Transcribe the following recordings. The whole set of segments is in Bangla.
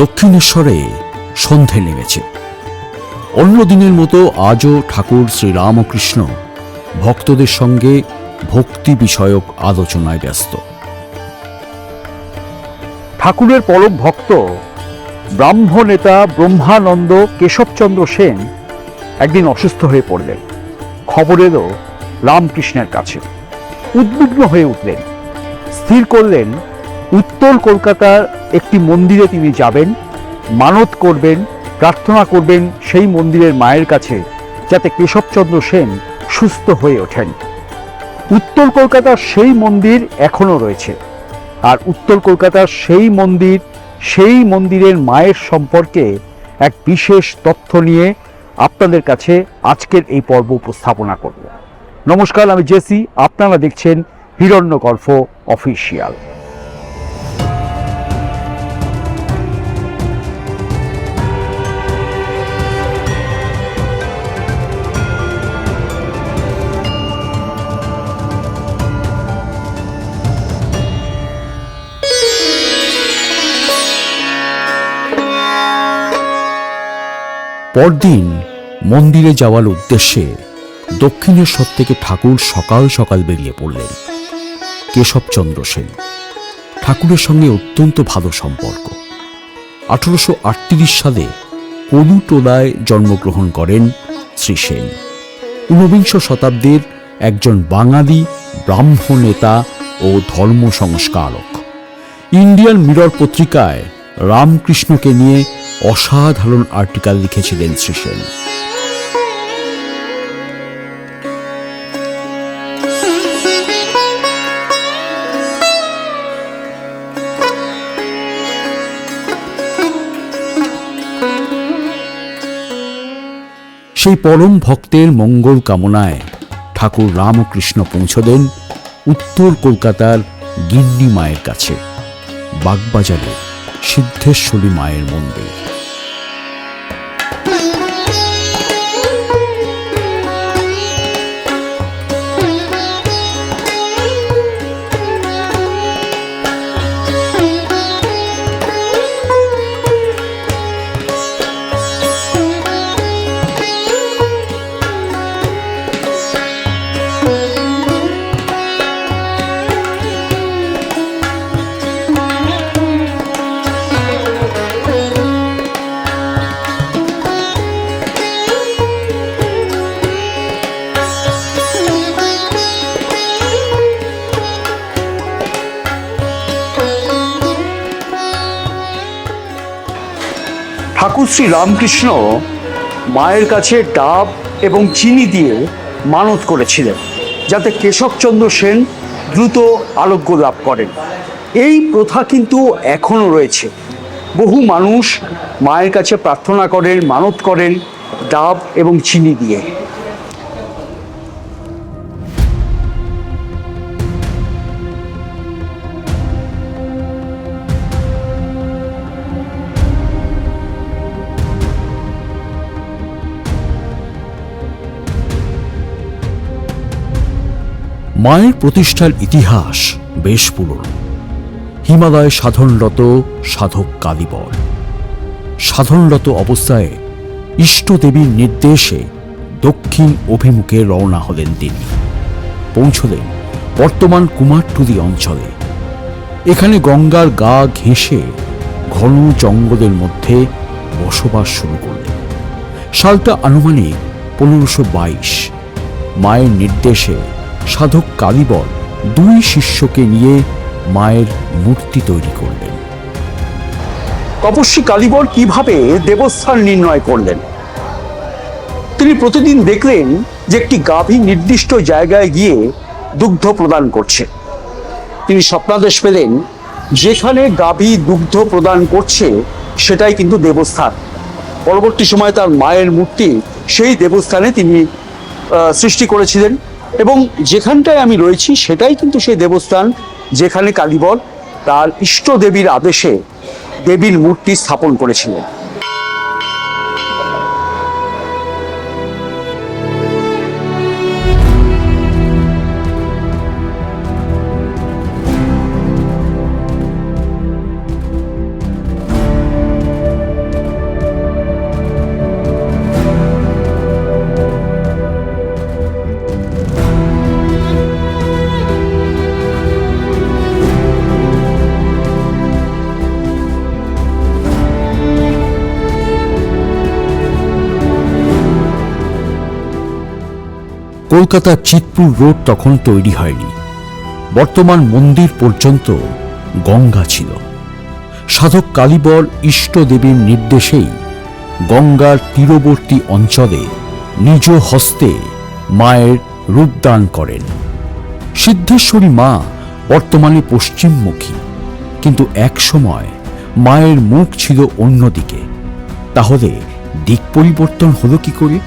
দক্ষিণেশ্বরে সন্ধে নেমেছে। অন্য দিনের মতো আজও ঠাকুর শ্রীরামকৃষ্ণ ভক্তদের সঙ্গে ভক্তি বিষয়ক আলোচনায় ব্যস্ত। ঠাকুরের পরম ভক্ত ব্রাহ্ম নেতা ব্রহ্মানন্দ কেশবচন্দ্র সেন একদিন অসুস্থ হয়ে পড়লেন। খবর এলো রামকৃষ্ণের কাছে। উদ্বিগ্ন হয়ে উঠলেন। স্থির করলেন, উত্তর কলকাতার একটি মন্দিরে তিনি যাবেন, মানত করবেন, প্রার্থনা করবেন সেই মন্দিরের মায়ের কাছে, যাতে কেশবচন্দ্র সেন সুস্থ হয়ে ওঠেন। উত্তর কলকাতার সেই মন্দির এখনও রয়েছে। আর উত্তর কলকাতার সেই মন্দির, সেই মন্দিরের মায়ের সম্পর্কে এক বিশেষ তথ্য নিয়ে আপনাদের কাছে আজকের এই পর্ব উপস্থাপনা করব। নমস্কার, আমি জেসি, আপনারা দেখছেন হিরণ্যগর্ভ অফিসিয়াল পরদিন মন্দিরে যাওয়ার উদ্দেশ্যে দক্ষিণেশ্বর থেকে ঠাকুর সকাল সকাল বেরিয়ে পড়লেন কেশবচন্দ্র সেন। ঠাকুরের সঙ্গে অত্যন্ত ভালো সম্পর্ক। আঠারোশো আটত্রিশ সালে কলুটোলায় জন্মগ্রহণ করেন শ্রী সেন। ঊনবিংশ শতাব্দীর একজন বাঙালি ব্রাহ্ম নেতা ও ধর্ম সংস্কারক ইন্ডিয়ান মিরর পত্রিকায় রামকৃষ্ণকে নিয়ে অসাধারণ আর্টিকেল লিখেছিলেন শ্রী সেন। সেই পরম ভক্তের মঙ্গল কামনায় ঠাকুর রামকৃষ্ণ পৌঁছলেন উত্তর কলকাতার গিন্নি মায়ের কাছে, বাগবাজারে। সিদ্ধেশ্বরী মায়ের মন্দির। ঠাকুর শ্রী রামকৃষ্ণ মায়ের কাছে ডাব এবং চিনি দিয়ে মানত করেছিলেন, যাতে কেশবচন্দ্র সেন দ্রুত আরোগ্য লাভ করেন। এই প্রথা কিন্তু এখনও রয়েছে। বহু মানুষ মায়ের কাছে প্রার্থনা করেন, মানত করেন ডাব এবং চিনি দিয়ে। মায়ের প্রতিষ্ঠার ইতিহাস বেশ পুরনো। হিমালয়ে সাধনরত সাধক কালীবর। সাধনরত অবস্থায় ইষ্টদেবীর নির্দেশে দক্ষিণ অভিমুখে রওনা হলেন তিনি। পৌঁছলেন বর্তমান কুমারটুলি অঞ্চলে। এখানে গঙ্গার গা ঘেঁষে ঘন জঙ্গলের মধ্যে বসবাস শুরু করলেন। সালটা আনুমানিক পনেরোশো বাইশ। মায়ের নির্দেশে সাধক কালীবর দুই শিষ্যকে নিয়ে মায়ের মূর্তি তৈরি করলেন। তপস্বী কালীবর কীভাবে দেবস্থান নির্ণয় করলেন? তিনি প্রতিদিন দেখলেন যে একটি গাভী নির্দিষ্ট জায়গায় গিয়ে দুগ্ধ প্রদান করছে। তিনি স্বপ্নাদেশ পেলেন, যেখানে গাভী দুগ্ধ প্রদান করছে, সেটাই কিন্তু দেবস্থান। পরবর্তী সময় তার মায়ের মূর্তি সেই দেবস্থানে তিনি সৃষ্টি করেছিলেন। এবং যেখানটায় আমি রয়েছি সেটাই কিন্তু সেই দেবস্থান যেখানে কালীবর তার ইষ্ট দেবীর আদেশে দেবীর মূর্তি স্থাপন করেছিলেন। কলকাতার চিতপুর রোড তখন তৈরি হয়নি। বর্তমান মন্দির পর্যন্ত গঙ্গা ছিল। সাধক কালীবর ইষ্টদেবীর নির্দেশেই গঙ্গার তীরবর্তী অঞ্চলে নিজ হস্তে মায়ের রূপদান করেন। সিদ্ধেশ্বরী মা বর্তমানে পশ্চিমমুখী, কিন্তু এক সময় মায়ের মুখ ছিল অন্যদিকে। তাহলে দিক পরিবর্তন হলো কি করে?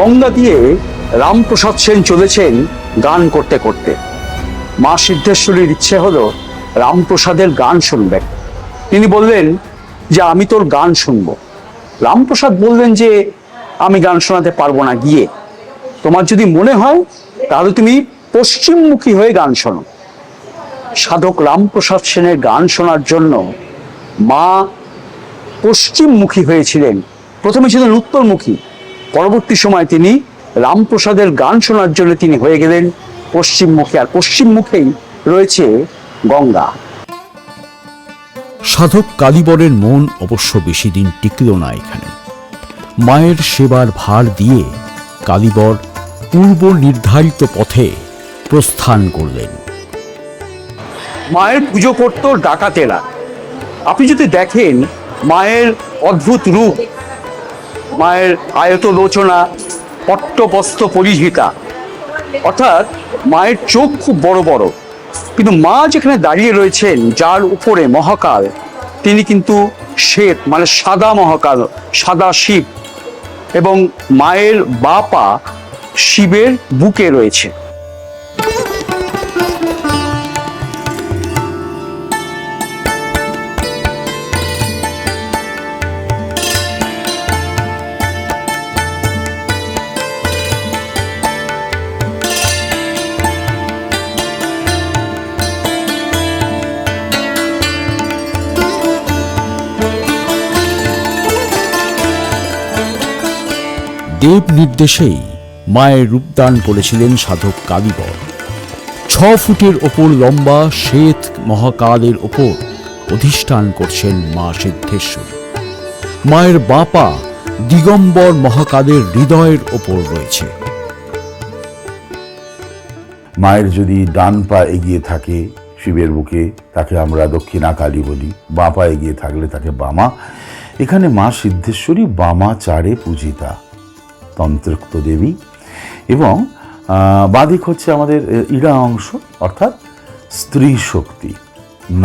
গঙ্গা দিয়ে রামপ্রসাদ সেন চলেছেন গান করতে করতে। মা সিদ্ধেশ্বরীর ইচ্ছে হলো রামপ্রসাদের গান শুনবেন। তিনি বললেন, যে, আমি তোর গান শুনব। রামপ্রসাদ বললেন যে, আমি গান শোনাতে পারব না গিয়ে। তোমার যদি মনে হয়, তাহলে তুমি পশ্চিমমুখী হয়ে গান শোনো। সাধক রামপ্রসাদ সেনের গান শোনার জন্য মা পশ্চিমমুখী হয়েছিলেন। প্রথমে ছিলেন উত্তরমুখী পরবর্তী সময় তিনি রামপ্রসাদের গান শোনার জন্য তিনি হয়ে গেলেন পশ্চিমমুখী আর পশ্চিমমুখেই রয়েছে গঙ্গা। সাধক কালীবরের মন অবশ্য বেশি দিন টিকল না এখানে। মায়ের সেবার ভার দিয়ে কালীবর পূর্ব নির্ধারিত পথে প্রস্থান করলেন। মায়ের পুজো করত ডাকাতেরা। আপনি যদি দেখেন মায়ের অদ্ভুত রূপ মায়ের আয়ত লোচনা, পট্টবস্ত্র পরিহিতা। অর্থাৎ মায়ের চোখ খুব বড় বড়। কিন্তু মা যেখানে দাঁড়িয়ে রয়েছেন, যার উপরে মহাকাল, তিনি কিন্তু শ্বেত মানে সাদা মহাকাল, সাদা শিব এবং মায়ের বাপা শিবের বুকে রয়েছে। দেব নির্দেশেই মায়ের রূপদান করেছিলেন সাধক কালীবর। ছ ফুটের ওপর লম্বা শ্বেত মহাকালের ওপর অধিষ্ঠান করছেন মা সিদ্ধেশ্বরী। মায়ের বাপা দিগম্বর মহাকালের হৃদয়ের ওপর রয়েছে। মায়ের যদি ডান পা এগিয়ে থাকে শিবের বুকে, তাকে আমরা দক্ষিণা কালী বলি। বাঁ পা এগিয়ে থাকলে তাকে বামা। এখানে মা সিদ্ধেশ্বরী বামা চারে পূজিতা। তন্ত্রোক্ত দেবী। এবং বাদিক হচ্ছে আমাদের ইড়া অংশ, অর্থাৎ স্ত্রী শক্তি,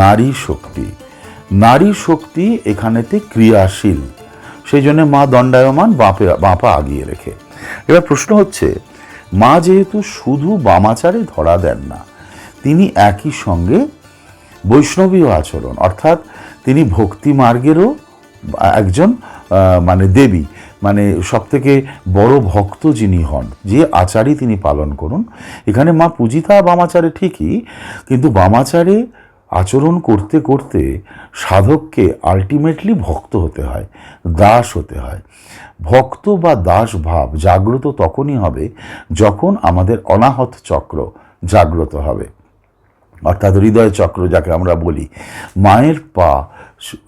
নারী শক্তি। নারী শক্তি এখানেতে ক্রিয়াশীল। সেই জন্য মা দণ্ডায়মান বাঁপে, বাঁপা আগিয়ে রেখে। এবার প্রশ্ন হচ্ছে, মা যেহেতু শুধু বামাচারে ধরা দেন না, তিনি একই সঙ্গে বৈষ্ণবীয় আচরণ, অর্থাৎ তিনি ভক্তি মার্গেরও একজন মানে দেবী। মানে সব থেকে বড় ভক্ত যিনি হন, যে আচারই তিনি পালন করুন, এখানে মা পূজিতা বামাচারে ঠিকই, কিন্তু বামাচারে আচরণ করতে করতে সাধককে আলটিমেটলি ভক্ত হতে হয়, দাস হতে হয়। ভক্ত বা দাস ভাব জাগ্রত তখনই হবে যখন আমাদের অনাহত চক্র জাগ্রত হবে। অর্থাৎ হৃদয় চক্র যাকে আমরা বলি, মায়ের পা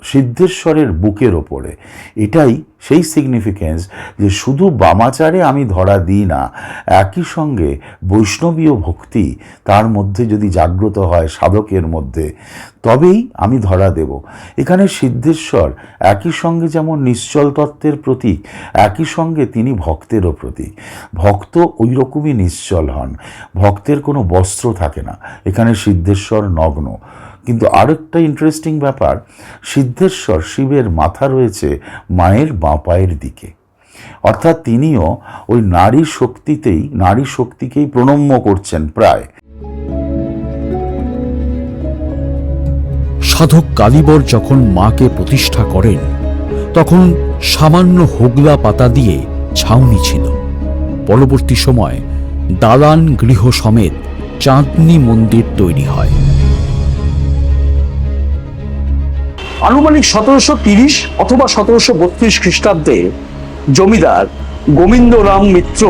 সিদ্ধেশ্বরের বুকের ওপরে। এটাই সেই সিগনিফিকেন্স যে শুধু বামাচারে আমি ধরা দিই না, একই সঙ্গে বৈষ্ণবীয় ভক্তি তার মধ্যে যদি জাগ্রত হয়, সাধকের মধ্যে, তবেই আমি ধরা দেব। এখানে সিদ্ধেশ্বর একই সঙ্গে যেমন নিশ্চল তত্ত্বের প্রতীক, একই সঙ্গে তিনি ভক্তেরও প্রতীক। ভক্ত ওই রকমই নিশ্চল হন, ভক্তের কোনো বস্ত্র থাকে না। এখানে সিদ্ধেশ্বর নগ্ন। কিন্তু আরেকটা ইন্টারেস্টিং ব্যাপার, সিদ্ধেশ্বর শিবের মাথা রয়েছে মায়ের বাঁ পায়ের দিকে। অর্থাৎ তিনিও ওই নারী শক্তিতেই, নারী শক্তিকেই প্রণম্য করছেন প্রায়। সাধক কালীবর যখন মাকে প্রতিষ্ঠা করেন, তখন সামান্য হোগলা পাতা দিয়ে ছাউনি ছিল। পরবর্তী সময় দালান গৃহ সমেত চাঁদনি মন্দির তৈরি হয়। আনুমানিক সতেরোশো তিরিশ অথবা সতেরোশো বত্রিশ খ্রিস্টাব্দে জমিদার গোবিন্দরাম মিত্র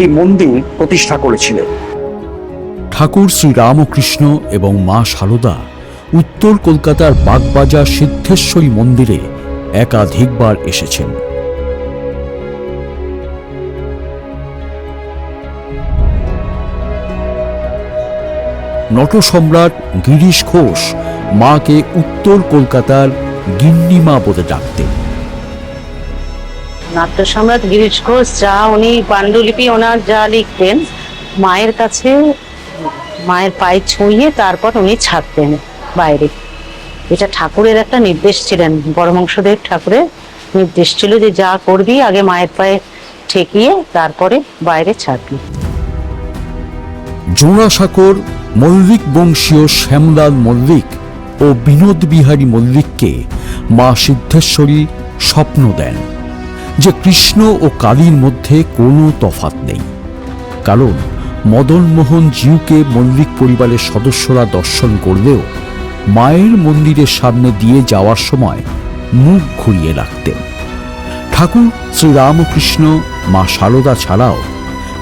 এই মন্দির প্রতিষ্ঠা করেছিলেন। ঠাকুর শ্রী রামকৃষ্ণ এবং মা সারদা উত্তর কলকাতার বাগবাজার সিদ্ধেশ্বরী মন্দিরে একাধিকবার এসেছেন। নটসম্রাট গিরিশ ঘোষ মাকে উত্তর কলকাতার গিন্নিমা বলে ডাকতেন। নাট্য সম্রাট গিরিশ ঘোষ যা উনি পাণ্ডুলিপি ওনার যা লিখতেন মায়ের কাছে মায়ের পায়ে ছুঁয়ে তারপর উনি ছাড়তেন বাইরে। এটা ঠাকুরের একটা নির্দেশ ছিলেন পরমংশদেব ঠাকুরের নির্দেশ ছিল যে যা করবি আগে মায়ের পায়ে ঠেকিয়ে তারপরে বাইরে ছাড়বি। জোড়াসাঁকোর মল্লিক বংশীয় শ্যামলাল মল্লিক ও বিনোদ বিহারী মল্লিককে মা সিদ্ধেশ্বরী স্বপ্ন দেন যে কৃষ্ণ ও কালীর মধ্যে কোনো তফাত নেই। কারণ মদনমোহন জিউকে মল্লিক পরিবারের সদস্যরা দর্শন করলেও মায়ের মন্দিরের সামনে দিয়ে যাওয়ার সময় মুখ ঘুরিয়ে রাখতেন। ঠাকুর শ্রীরামকৃষ্ণ, মা সারদা ছাড়াও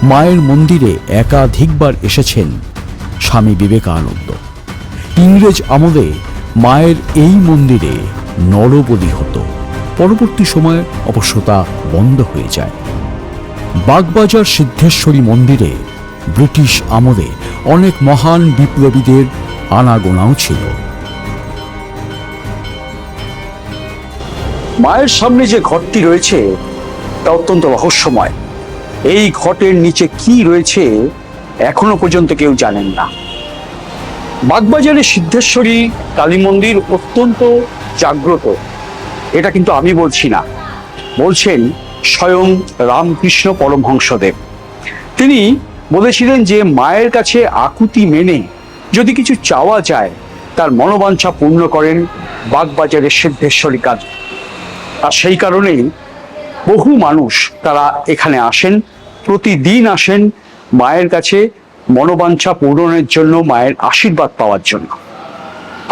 মায়ের মন্দিরে একাধিকবার এসেছেন স্বামী বিবেকানন্দ। ইংরেজ আমলে মায়ের এই মন্দিরে নরবলি হতো। পরবর্তী সময়ে অবশ্য তা বন্ধ হয়ে যায়। বাগবাজার সিদ্ধেশ্বরী মন্দিরে ব্রিটিশ আমলে অনেক মহান বিপ্লবীদের আনাগোনাও ছিল। মায়ের সামনে যে ঘরটি রয়েছে, তা অত্যন্ত রহস্যময়। এই ঘটের নিচে কি রয়েছে, এখনও পর্যন্ত কেউ জানেন না। বাগবাজারে সিদ্ধেশ্বরী কালী মন্দির অত্যন্ত জাগ্রত। এটা কিন্তু আমি বলছি না। বলছেন স্বয়ং রামকৃষ্ণ পরমহংসদেব। তিনি বলেছিলেন যে মায়ের কাছে আকুতি মেনে যদি কিছু চাওয়া যায়, তার মনোবাঞ্ছা পূর্ণ করেন বাগবাজারের সিদ্ধেশ্বরী কাজ আর সেই কারণেই বহু মানুষ তারা এখানে আসেন, প্রতিদিন আসেন মায়ের কাছে মনোবাঞ্ছা পূরণের জন্য, মায়ের আশীর্বাদ পাওয়ার জন্য।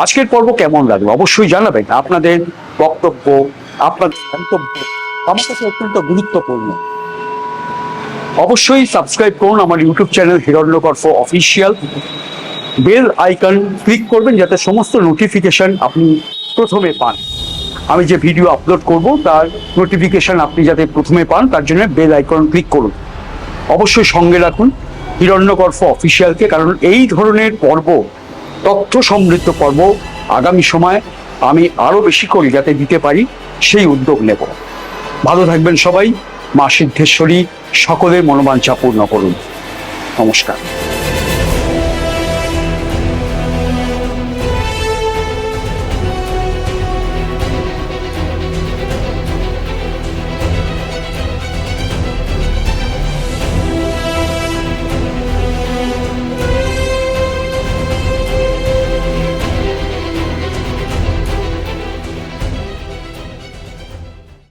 আজকের পর্ব কেমন লাগল? অবশ্যই জানাবেন। আপনাদের বক্তব্য, আপনাদের মন্তব্য আমার কাছে অত্যন্ত গুরুত্বপূর্ণ। অবশ্যই সাবস্ক্রাইব করুন আমার ইউটিউব চ্যানেল হিরণ্যকর্ফ অফিসিয়াল বেল আইকন ক্লিক করবেন যাতে সমস্ত নোটিফিকেশন আপনি প্রথমে পান। আমি যে ভিডিও আপলোড করব, তার নোটিফিকেশন আপনি যাতে প্রথমে পান, তার জন্য বেল আইকন ক্লিক করুন। অবশ্যই সঙ্গে রাখুন। হিরণ্যকর্ফ অফিসিয়ালকে কারণ এই ধরনের পর্ব, তথ্য সমৃদ্ধ পর্ব আগামী সময় আমি আরও বেশি করে যাতে দিতে পারি, সেই উদ্যোগ নেব। ভালো থাকবেন সবাই। মা সিদ্ধেশ্বরী, সকলের মনোবাঞ্ছা পূর্ণ করুন। নমস্কার।